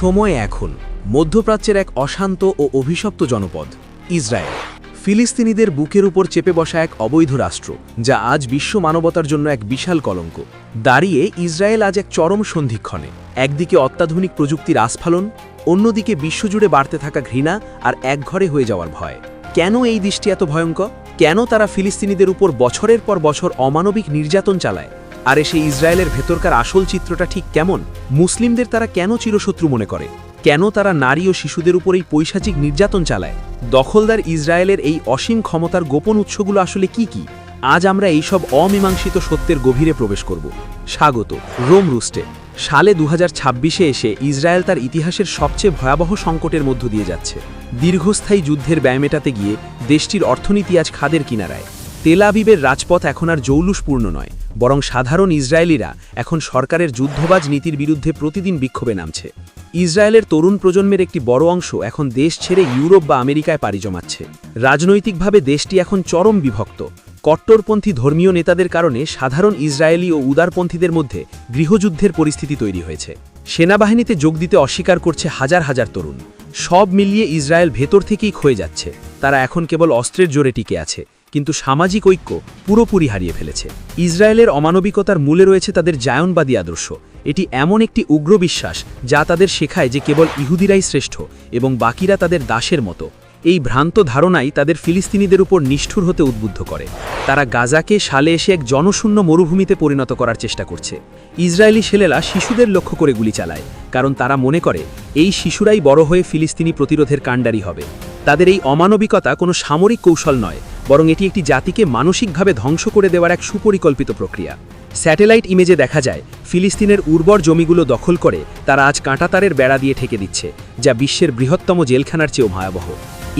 সময় এখন, মধ্যপ্রাচ্যের এক অশান্ত ও অভিশপ্ত জনপদ, ইসরায়েল। ফিলিস্তিনিদের বুকের উপর চেপে বসা এক অবৈধ রাষ্ট্র, যা আজ বিশ্ব মানবতার জন্য এক বিশাল কলঙ্ক। দাঁড়িয়ে ইসরায়েল আজ এক চরম সন্ধিক্ষণে, একদিকে অত্যাধুনিক প্রযুক্তির আস্ফালন, অন্যদিকে বিশ্বজুড়ে বাড়তে থাকা ঘৃণা আর একঘরে হয়ে যাওয়ার ভয়। কেন এই দৃষ্টি এত ভয়ঙ্কর? কেন তারা ফিলিস্তিনিদের উপর বছরের পর বছর অমানবিক নির্যাতন চালায়? আর এসে ইসরায়েলের ভেতরকার আসল চিত্রটা ঠিক কেমন? মুসলিমদের তারা কেন চিরশত্রু মনে করে? কেন তারা নারী ও শিশুদের উপর এই পৈশাচিক নির্যাতন চালায়? দখলদার ইসরায়েলের এই অসীম ক্ষমতার গোপন উৎসগুলো আসলে কি কি? আজ আমরা এইসব অমীমাংসিত সত্যের গভীরে প্রবেশ করব। স্বাগত, রোম রুস্টে সালে দু হাজার এসে ইসরায়েল তার ইতিহাসের সবচেয়ে ভয়াবহ সংকটের মধ্য দিয়ে যাচ্ছে। দীর্ঘস্থায়ী যুদ্ধের ব্যয় মেটাতে গিয়ে দেশটির অর্থনীতি আজ খাদের কিনারায়। তেল আবিবের রাজপথ এখন আর জৌলুসপূর্ণ নয়। বরং সাধারণ ইসরায়েলিরা এখন সরকারের যুদ্ধবাজ নীতির বিরুদ্ধে প্রতিদিন বিক্ষোভে নামছে। ইসরায়েলের তরুণ প্রজন্মের একটি বড় অংশ এখন দেশ ছেড়ে ইউরোপ বা আমেরিকায় পাড়ি জমাচ্ছে। রাজনৈতিকভাবে দেশটি এখন চরম বিভক্ত। কট্টরপন্থী ধর্মীয় নেতাদের কারণে সাধারণ ইসরায়েলি ও উদারপন্থীদের মধ্যে গৃহযুদ্ধের পরিস্থিতি তৈরি হয়েছে। সেনাবাহিনীতে যোগ দিতে অস্বীকার করছে হাজার হাজার তরুণ। সব মিলিয়ে ইসরায়েল ভেতর থেকেই ক্ষয়ে যাচ্ছে। তারা এখন কেবল অস্ত্রের জোরে টিকে আছে। কিন্তু সামাজিক ঐক্য পুরোপুরি হারিয়ে ফেলেছে। ইসরায়েলের অমানবিকতার মূলে রয়েছে তাদের জায়নবাদী আদর্শ। এটি এমন একটি উগ্র বিশ্বাস যা তাদের শেখায় যে কেবল ইহুদিরাই শ্রেষ্ঠ এবং বাকিরা তাদের দাসের মতো। এই ভ্রান্ত ধারণাই তাদের ফিলিস্তিনিদের উপর নিষ্ঠুর হতে উদ্বুদ্ধ করে। তারা গাজাকে সালে এসে এক জনশূন্য মরুভূমিতে পরিণত করার চেষ্টা করছে। ইসরায়েলি ছেলেরা শিশুদের লক্ষ্য করে গুলি চালায়, কারণ তারা মনে করে, এই শিশুরাই বড় হয়ে ফিলিস্তিনি প্রতিরোধের কাণ্ডারি হবে। তাদের এই অমানবিকতা কোনো সামরিক কৌশল নয়, বরং এটি একটি জাতিকে মানসিকভাবে ধ্বংস করে দেওয়ার এক সুপরিকল্পিত প্রক্রিয়া। স্যাটেলাইট ইমেজে দেখা যায়, ফিলিস্তিনের উর্বর জমিগুলো দখল করে তারা আজ কাঁটাতারের বেড়া দিয়ে ঠেকে দিচ্ছে, যা বিশ্বের বৃহত্তম জেলখানার চেয়েও ভয়াবহ।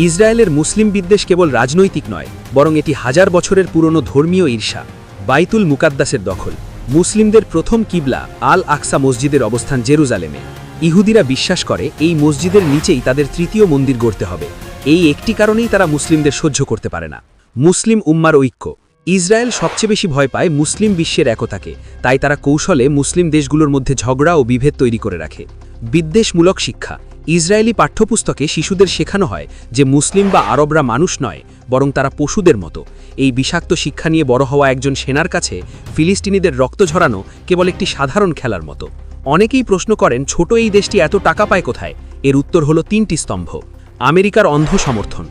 ইসরায়েলের মুসলিম বিদ্বেষ কেবল রাজনৈতিক নয়, বরং এটি হাজার বছরের পুরনো ধর্মীয় ঈর্ষা, বাইতুল মুকাদ্দাসের দখল। মুসলিমদের প্রথম কিবলা আল আকসা মসজিদের অবস্থান জেরুজালেমে। ইহুদিরা বিশ্বাস করে এই মসজিদের নিচেই তাদের তৃতীয় মন্দির গড়তে হবে। এই একটি কারণেই তারা মুসলিমদের সহ্য করতে পারে না। মুসলিম উম্মার ঐক্য। ইসরায়েল সবচেয়ে বেশি ভয় পায় মুসলিম বিশ্বের একতাকে। তাই তারা কৌশলে মুসলিম দেশগুলোর মধ্যে ঝগড়া ও বিভেদ তৈরি করে রাখে। বিদ্বেষমূলক শিক্ষা। ইসরায়েলি পাঠ্যপুস্তকে শিশুদের শেখানো হয় যে মুসলিম বা আরবরা মানুষ নয়, বরং তারা পশুদের মতো। এই বিষাক্ত শিক্ষা নিয়ে বড় হওয়া একজন সেনার কাছে ফিলিস্তিনিদের রক্ত ঝরানো কেবল একটি সাধারণ খেলার মতো। অনেকেই প্রশ্ন করেন, ছোট এই দেশটি এত টাকা পায় কোথায়? এর উত্তর হলো তিনটি স্তম্ভ। আমেরিকার অন্ধ সমর্থন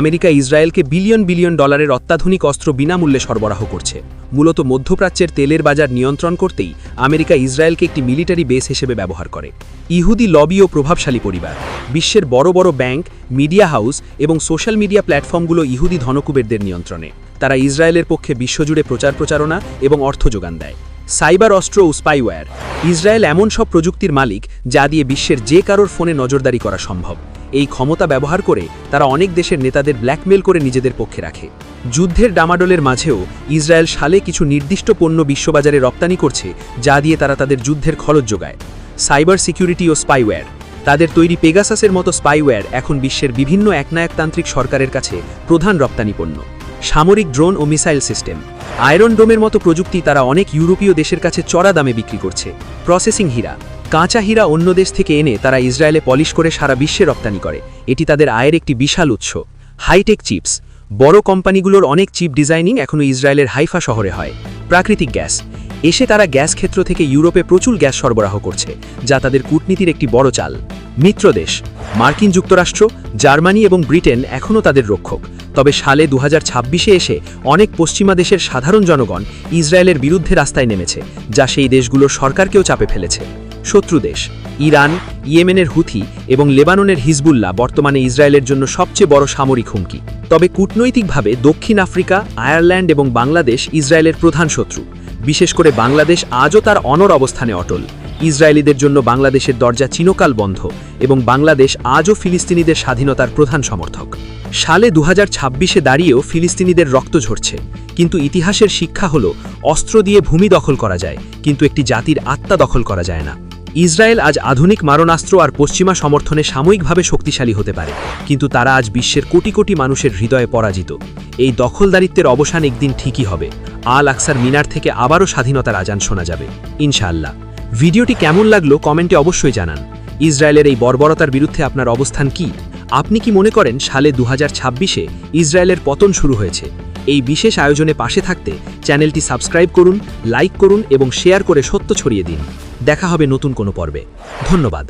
আমেরিকা ইসরায়েলকে বিলিয়ন বিলিয়ন ডলারের অত্যাধুনিক অস্ত্র বিনামূল্যে সরবরাহ করছে। মূলত মধ্যপ্রাচ্যের তেলের বাজার নিয়ন্ত্রণ করতেই আমেরিকা ইসরায়েলকে একটি মিলিটারি বেস হিসেবে ব্যবহার করে। ইহুদি লবি ও প্রভাবশালী পরিবার, বিশ্বের বড় বড় ব্যাংক, মিডিয়া হাউস এবং সোশ্যাল মিডিয়া প্ল্যাটফর্মগুলো ইহুদি ধনকুবেরদের নিয়ন্ত্রণে। তারা ইসরায়েলের পক্ষে বিশ্বজুড়ে প্রচার প্রচারণা এবং অর্থ যোগান দেয়। সাইবার অস্ত্র ও স্পাইওয়্যার, ইসরায়েল এমন সব প্রযুক্তির মালিক যা দিয়ে বিশ্বের যে কারোর ফোনে নজরদারি করা সম্ভব। এই ক্ষমতা ব্যবহার করে তারা অনেক দেশের নেতাদের ব্ল্যাকমেল করে নিজেদের পক্ষে রাখে। যুদ্ধের ডামাডোলের মাঝেও ইসরায়েল সালে কিছু নির্দিষ্ট পণ্য বিশ্ববাজারে রপ্তানি করছে, যা দিয়ে তারা তাদের যুদ্ধের খরচ যোগায়। সাইবার সিকিউরিটি ও স্পাইওয়্যার। তাদের তৈরি পেগাসাসের মতো স্পাইওয়্যার এখন বিশ্বের বিভিন্ন একনায়কতান্ত্রিক সরকারের কাছে প্রধান রপ্তানি পণ্য। সামরিক ড্রোন ও মিসাইল সিস্টেম। আয়রন ডোমের মতো প্রযুক্তি তারা অনেক ইউরোপীয় দেশের কাছে চড়া দামে বিক্রি করছে। প্রসেসিং হীরা। কাঁচা হীরা অন্য দেশ থেকে এনে তারা ইসরায়েলে পলিশ করে সারা বিশ্বে রপ্তানি করে। এটি তাদের আয়ের একটি বিশাল উৎস। Hi tech chips. বড় কোম্পানিগুলোর অনেক চিপ ডিজাইনিং এখনও ইসরায়েলের হাইফা শহরে হয়। প্রাকৃতিক গ্যাস। এসে তারা গ্যাস ক্ষেত্র থেকে ইউরোপে প্রচুর গ্যাস সরবরাহ করছে, যা তাদের কূটনীতির একটি বড় চাল। মিত্র দেশ। মার্কিন যুক্তরাষ্ট্র, জার্মানি এবং ব্রিটেন এখনও তাদের রক্ষক। তবে সালে দু হাজার এসে অনেক পশ্চিমা দেশের সাধারণ জনগণ ইসরায়েলের বিরুদ্ধে রাস্তায় নেমেছে, যা সেই দেশগুলোর সরকারকেও চাপে ফেলেছে। শত্রু দেশ ইরান, ইয়েমেনের হুথি এবং লেবাননের হিজবুল্লাহ বর্তমানে ইসরায়েলের জন্য সবচেয়ে বড় সামরিক হুমকি। তবে কূটনৈতিকভাবে দক্ষিণ আফ্রিকা, আয়ারল্যান্ড এবং বাংলাদেশ ইসরায়েলের প্রধান শত্রু। বিশেষ করে বাংলাদেশ আজও তার অনর অবস্থানে অটল। ইসরায়েলিদের জন্য বাংলাদেশের দরজা চিনকাল বন্ধ এবং বাংলাদেশ আজও ফিলিস্তিনিদের স্বাধীনতার প্রধান সমর্থক। সালে দু হাজার দাঁড়িয়েও ফিলিস্তিনিদের রক্ত ঝরছে। কিন্তু ইতিহাসের শিক্ষা হল, অস্ত্র দিয়ে ভূমি দখল করা যায়, কিন্তু একটি জাতির আত্মা দখল করা যায় না। ইসরায়েল আজ আধুনিক মারণাস্ত্র আর পশ্চিমা সমর্থনে সাময়িকভাবে শক্তিশালী হতে পারে। কিন্তু তারা আজ বিশ্বের কোটি কোটি মানুষের হৃদয়ে পরাজিত। এই দখলদারিত্বের অবসান একদিন ঠিকই হবে। আল আকসার মিনার থেকে আবারও স্বাধীনতার আজান শোনা যাবে। ইনশাআল্লাহ। ভিডিওটি কেমন লাগল কমেন্টে অবশ্যই জানান। ইসরায়েলের এই বর্বরতার বিরুদ্ধে আপনার অবস্থান কি? আপনি কি মনে করেন সালে দু ছাব্বিশে ইসরায়েলের পতন শুরু হয়েছে? এই বিশেষ আয়োজনে পাশে থাকতে চ্যানেলটি সাবস্ক্রাইব করুন, লাইক করুন এবং শেয়ার করে সত্য ছড়িয়ে দিন। দেখা হবে নতুন কোনো পর্বে। ধন্যবাদ।